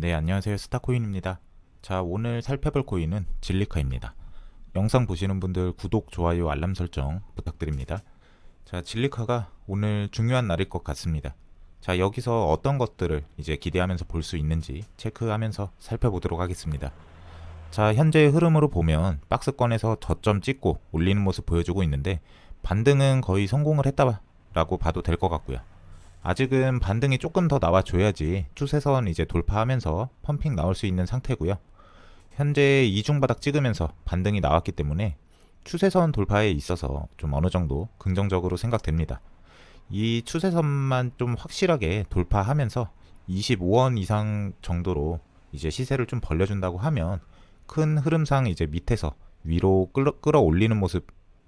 네, 안녕하세요. 스타코인입니다. 자, 오늘 살펴볼 코인은 진리카입니다. 영상 보시는 분들 구독, 좋아요, 알람 설정 부탁드립니다. 자, 진리카가 오늘 중요한 날일 것 같습니다. 자, 여기서 어떤 것들을 이제 기대하면서 볼 수 있는지 체크하면서 살펴보도록 하겠습니다. 자, 현재의 흐름으로 보면 박스권에서 저점 찍고 올리는 모습 보여주고 있는데 반등은 거의 성공을 했다라고 봐도 될 것 같고요. 아직은 반등이 조금 더 나와줘야지 추세선 이제 돌파하면서 펌핑 나올 수 있는 상태고요. 현재 이중바닥 찍으면서 반등이 나왔기 때문에 추세선 돌파에 있어서 좀 어느 정도 긍정적으로 생각됩니다. 이 추세선만 좀 확실하게 돌파하면서 25원 이상 정도로 이제 시세를 좀 벌려준다고 하면 큰 흐름상 이제 밑에서 위로 끌어, 끌어올리는 모습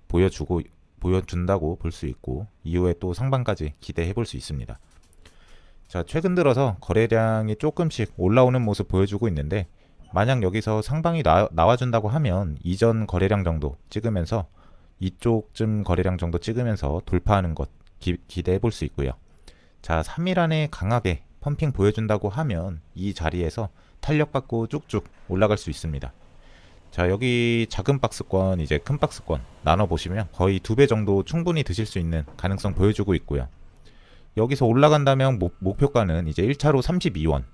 보여주고 보여준다고 볼 수 있고 이후에 또 상반까지 기대해 볼 수 있습니다. 자, 최근 들어서 거래량이 조금씩 올라오는 모습 보여주고 있는데 만약 여기서 상방이 나, 나와준다고 하면 이전 거래량 정도 찍으면서 이쪽쯤 거래량 정도 찍으면서 돌파하는 것 기, 기대해 볼 수 있고요. 자, 3일 안에 강하게 펌핑 보여준다고 하면 이 자리에서 탄력받고 쭉쭉 올라갈 수 있습니다. 자, 여기 작은 박스권, 이제 큰 박스권 나눠 보시면 거의 두 배 정도 충분히 드실 수 있는 가능성 보여주고 있고요. 여기서 올라간다면 목, 목표가는 이제 1차로 32원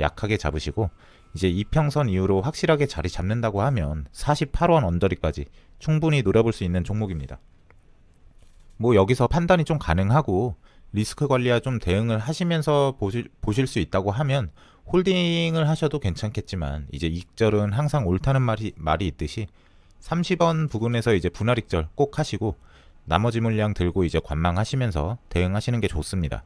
약하게 잡으시고 이제 이평선 이후로 확실하게 자리 잡는다고 하면 48원 언저리까지 충분히 노려볼 수 있는 종목입니다. 뭐 여기서 판단이 좀 가능하고 리스크 관리와 좀 대응을 하시면서 보실, 보실 수 있다고 하면 홀딩을 하셔도 괜찮겠지만 이제 익절은 항상 옳다는 말이 말이 있듯이 30원 부근에서 이제 분할 익절 꼭 하시고 나머지 물량 들고 이제 관망하시면서 대응하시는 게 좋습니다.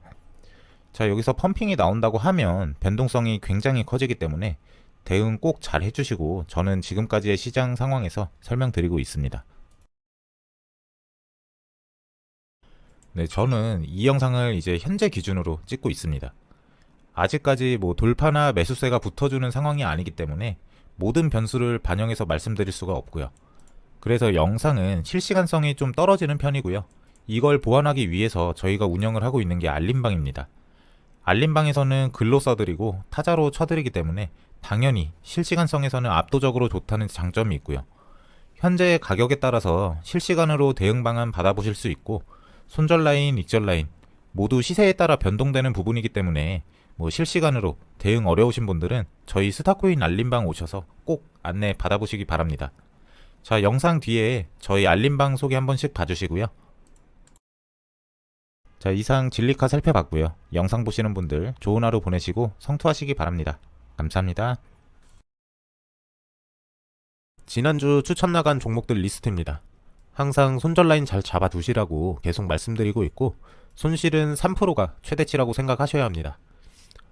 자, 여기서 펌핑이 나온다고 하면 변동성이 굉장히 커지기 때문에 대응 꼭 잘 해주시고 저는 지금까지의 시장 상황에서 설명드리고 있습니다. 네, 저는 이 영상을 이제 현재 기준으로 찍고 있습니다. 아직까지 뭐 돌파나 매수세가 붙어주는 상황이 아니기 때문에 모든 변수를 반영해서 말씀드릴 수가 없고요. 그래서 영상은 실시간성이 좀 떨어지는 편이고요. 이걸 보완하기 위해서 저희가 운영을 하고 있는 게 알림방입니다. 알림방에서는 글로 써드리고 타자로 쳐드리기 때문에 당연히 실시간성에서는 압도적으로 좋다는 장점이 있고요. 현재 가격에 따라서 실시간으로 대응 방안 받아보실 수 있고 손절 라인, 익절 라인 모두 시세에 따라 변동되는 부분이기 때문에 뭐 실시간으로 대응 어려우신 분들은 저희 스타코인 알림방 오셔서 꼭 안내 받아보시기 바랍니다. 자, 영상 뒤에 저희 알림방 소개 한 번씩 봐주시고요. 자, 이상 진리카 살펴봤고요. 영상 보시는 분들 좋은 하루 보내시고 성투하시기 바랍니다. 감사합니다. 지난주 추천 나간 종목들 리스트입니다. 항상 손절 라인 잘 잡아두시라고 계속 말씀드리고 있고 손실은 3%가 최대치라고 생각하셔야 합니다.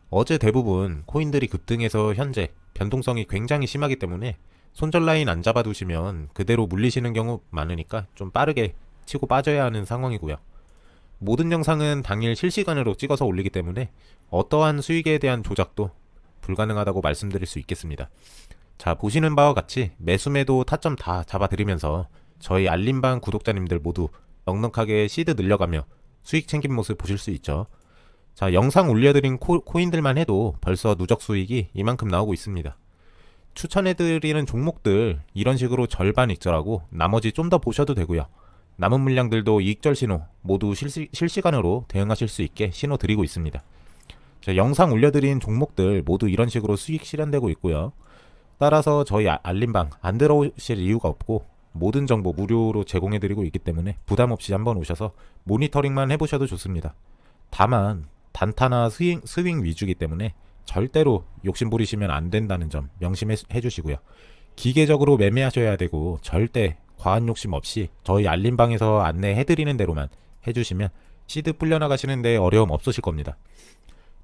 어제 대부분 코인들이 급등해서 현재 변동성이 굉장히 심하기 때문에 손절 라인 안 잡아두시면 그대로 물리시는 경우 많으니까 좀 빠르게 치고 빠져야 하는 상황이고요. 모든 영상은 당일 실시간으로 찍어서 올리기 때문에 어떠한 수익에 대한 조작도 불가능하다고 말씀드릴 수 있겠습니다. 자, 보시는 바와 같이 매수매도 타점 다 잡아드리면서 저희 알림방 구독자님들 모두 넉넉하게 시드 늘려가며 수익 챙긴 모습 보실 수 있죠. 자, 영상 올려드린 코, 코인들만 해도 벌써 누적 수익이 이만큼 나오고 있습니다. 추천해드리는 종목들 이런 식으로 절반 익절하고 나머지 좀 더 보셔도 되고요. 남은 물량들도 이익절 신호 모두 실시, 실시간으로 대응하실 수 있게 신호 드리고 있습니다. 자, 영상 올려드린 종목들 모두 이런 식으로 수익 실현되고 있고요. 따라서 저희 아- 알림방 안 들어오실 이유가 없고 모든 정보 무료로 제공해드리고 있기 때문에 부담 없이 한번 오셔서 모니터링만 해보셔도 좋습니다. 다만 단타나 스윙, 스윙 위주기 때문에 절대로 욕심 부리시면 안 된다는 점 명심해 주시고요. 기계적으로 매매하셔야 되고 절대 과한 욕심 없이 저희 알림방에서 안내해 드리는 대로만 해주시면 시드 풀려나가시는데 어려움 없으실 겁니다.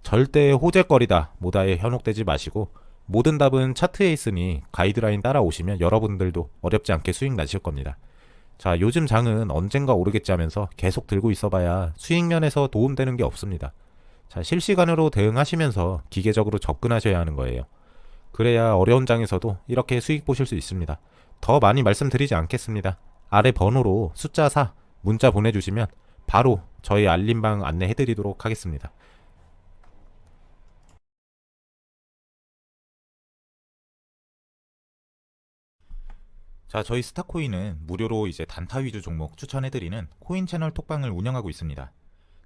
절대 호재거리다 모다에 현혹되지 마시고 모든 답은 차트에 있으니 가이드라인 따라오시면 여러분들도 어렵지 않게 수익 나실 겁니다. 자, 요즘 장은 언젠가 오르겠지 하면서 계속 들고 있어봐야 수익 면에서 도움되는 게 없습니다. 자, 실시간으로 대응하시면서 기계적으로 접근하셔야 하는 거예요. 그래야 어려운 장에서도 이렇게 수익 보실 수 있습니다. 더 많이 말씀드리지 않겠습니다. 아래 번호로 숫자 4 문자 보내주시면 바로 저희 알림방 안내해드리도록 하겠습니다. 자, 저희 스타코인은 무료로 이제 단타 위주 종목 추천해드리는 코인 채널 톡방을 운영하고 있습니다.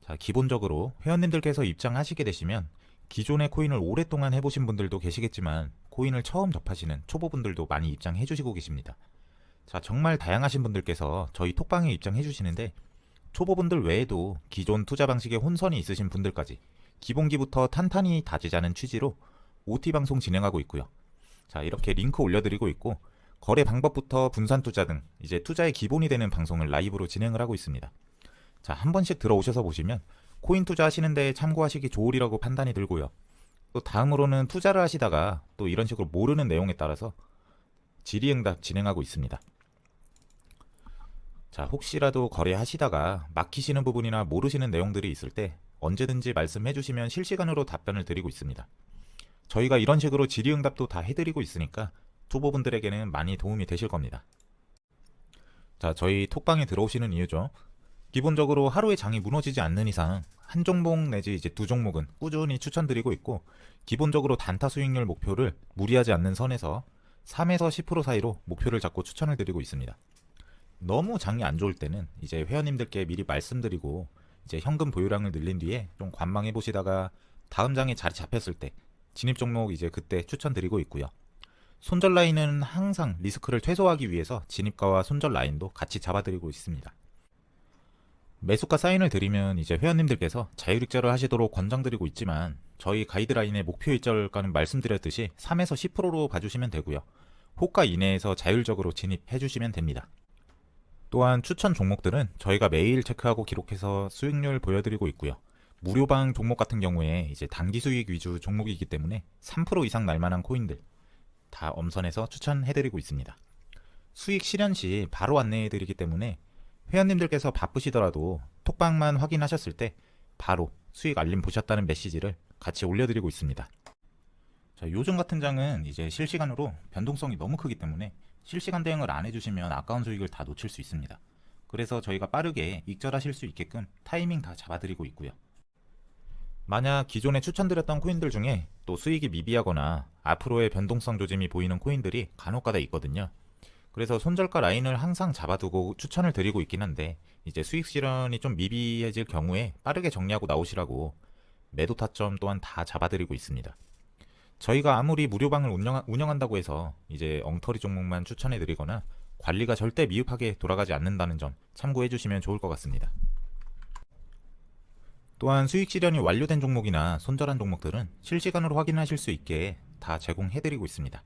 자, 기본적으로 회원님들께서 입장하시게 되시면 기존의 코인을 오랫동안 해보신 분들도 계시겠지만 코인을 처음 접하시는 초보분들도 많이 입장해 주시고 계십니다. 자, 정말 다양하신 분들께서 저희 톡방에 입장해 주시는데 초보분들 외에도 기존 투자 방식에 혼선이 있으신 분들까지 기본기부터 탄탄히 다지자는 취지로 OT 방송 진행하고 있고요. 자, 이렇게 링크 올려드리고 있고 거래 방법부터 분산 투자 등 이제 투자의 기본이 되는 방송을 라이브로 진행을 하고 있습니다. 자, 한 번씩 들어오셔서 보시면 코인 투자하시는 데 참고하시기 좋으리라고 판단이 들고요. 또 다음으로는 투자를 하시다가 또 이런 식으로 모르는 내용에 따라서 질의응답 진행하고 있습니다. 자, 혹시라도 거래하시다가 막히시는 부분이나 모르시는 내용들이 있을 때 언제든지 말씀해 주시면 실시간으로 답변을 드리고 있습니다. 저희가 이런 식으로 질의응답도 다 해드리고 있으니까 초보분들에게는 많이 도움이 되실 겁니다. 자, 저희 톡방에 들어오시는 이유죠. 기본적으로 하루에 장이 무너지지 않는 이상 한 종목 내지 이제 두 종목은 꾸준히 추천드리고 있고 기본적으로 단타 수익률 목표를 무리하지 않는 선에서 3에서 10% 사이로 목표를 잡고 추천을 드리고 있습니다. 너무 장이 안 좋을 때는 이제 회원님들께 미리 말씀드리고 이제 현금 보유량을 늘린 뒤에 좀 관망해 보시다가 다음 장에 자리 잡혔을 때 진입 종목 이제 그때 추천드리고 있고요. 손절 라인은 항상 리스크를 최소화하기 위해서 진입가와 손절 라인도 같이 잡아드리고 있습니다. 매수가 사인을 드리면 이제 회원님들께서 자율익절을 하시도록 권장드리고 있지만 저희 가이드라인의 목표 일절가는 말씀드렸듯이 3에서 10%로 봐주시면 되고요. 호가 이내에서 자율적으로 진입해 주시면 됩니다. 또한 추천 종목들은 저희가 매일 체크하고 기록해서 수익률 보여드리고 있고요. 무료방 종목 같은 경우에 이제 단기 수익 위주 종목이기 때문에 3% 이상 날 만한 코인들 다 엄선해서 추천해드리고 있습니다. 수익 실현 시 바로 안내해드리기 때문에 회원님들께서 바쁘시더라도 톡방만 확인하셨을 때 바로 수익 알림 보셨다는 메시지를 같이 올려드리고 있습니다. 자, 요즘 같은 장은 이제 실시간으로 변동성이 너무 크기 때문에 실시간 대응을 안 해주시면 아까운 수익을 다 놓칠 수 있습니다. 그래서 저희가 빠르게 익절하실 수 있게끔 타이밍 다 잡아드리고 있고요. 만약 기존에 추천드렸던 코인들 중에 또 수익이 미비하거나 앞으로의 변동성 조짐이 보이는 코인들이 간혹가다 있거든요. 그래서 손절가 라인을 항상 잡아두고 추천을 드리고 있긴 한데 이제 수익 실현이 좀 미비해질 경우에 빠르게 정리하고 나오시라고 매도 타점 또한 다 잡아드리고 있습니다. 저희가 아무리 무료방을 운영, 운영한 다고 해서 이제 엉터리 종목만 추천해 드리거나 관리가 절대 미흡하게 돌아가지 않는다는 점 참고해 주시면 좋을 것 같습니다. 또한 수익 실현이 완료된 종목이나 손절한 종목들은 실시간으로 확인하실 수 있게 다 제공해 드리고 있습니다.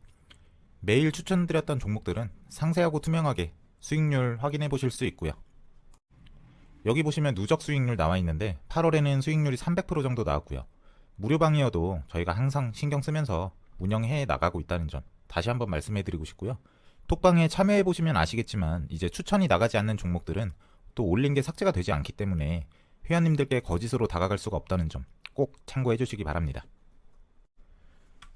매일 추천드렸던 종목들은 상세하고 투명하게 수익률 확인해 보실 수 있고요. 여기 보시면 누적 수익률 나와 있는데 8월에는 수익률이 300% 정도 나왔고요. 무료방이어도 저희가 항상 신경 쓰면서 운영해 나가고 있다는 점 다시 한번 말씀해 드리고 싶고요. 톡방에 참여해 보시면 아시겠지만 이제 추천이 나가지 않는 종목들은 또 올린 게 삭제가 되지 않기 때문에 회원님들께 거짓으로 다가갈 수가 없다는 점 꼭 참고해 주시기 바랍니다.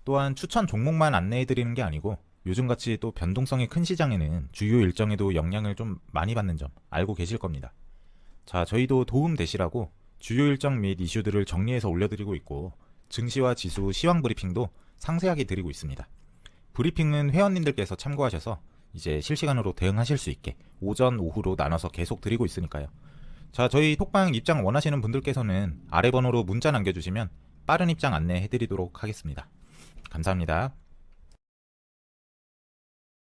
또한 추천 종목만 안내해 드리는 게 아니고 요즘같이 또 변동성이 큰 시장에는 주요 일정에도 영향을 좀 많이 받는 점 알고 계실 겁니다. 자, 저희도 도움 되시라고 주요 일정 및 이슈들을 정리해서 올려드리고 있고 증시와 지수 시황 브리핑도 상세하게 드리고 있습니다. 브리핑은 회원님들께서 참고하셔서 이제 실시간으로 대응하실 수 있게 오전, 오후로 나눠서 계속 드리고 있으니까요. 자, 저희 톡방 입장 원하시는 분들께서는 아래 번호로 문자 남겨주시면 빠른 입장 안내 해드리도록 하겠습니다. 감사합니다.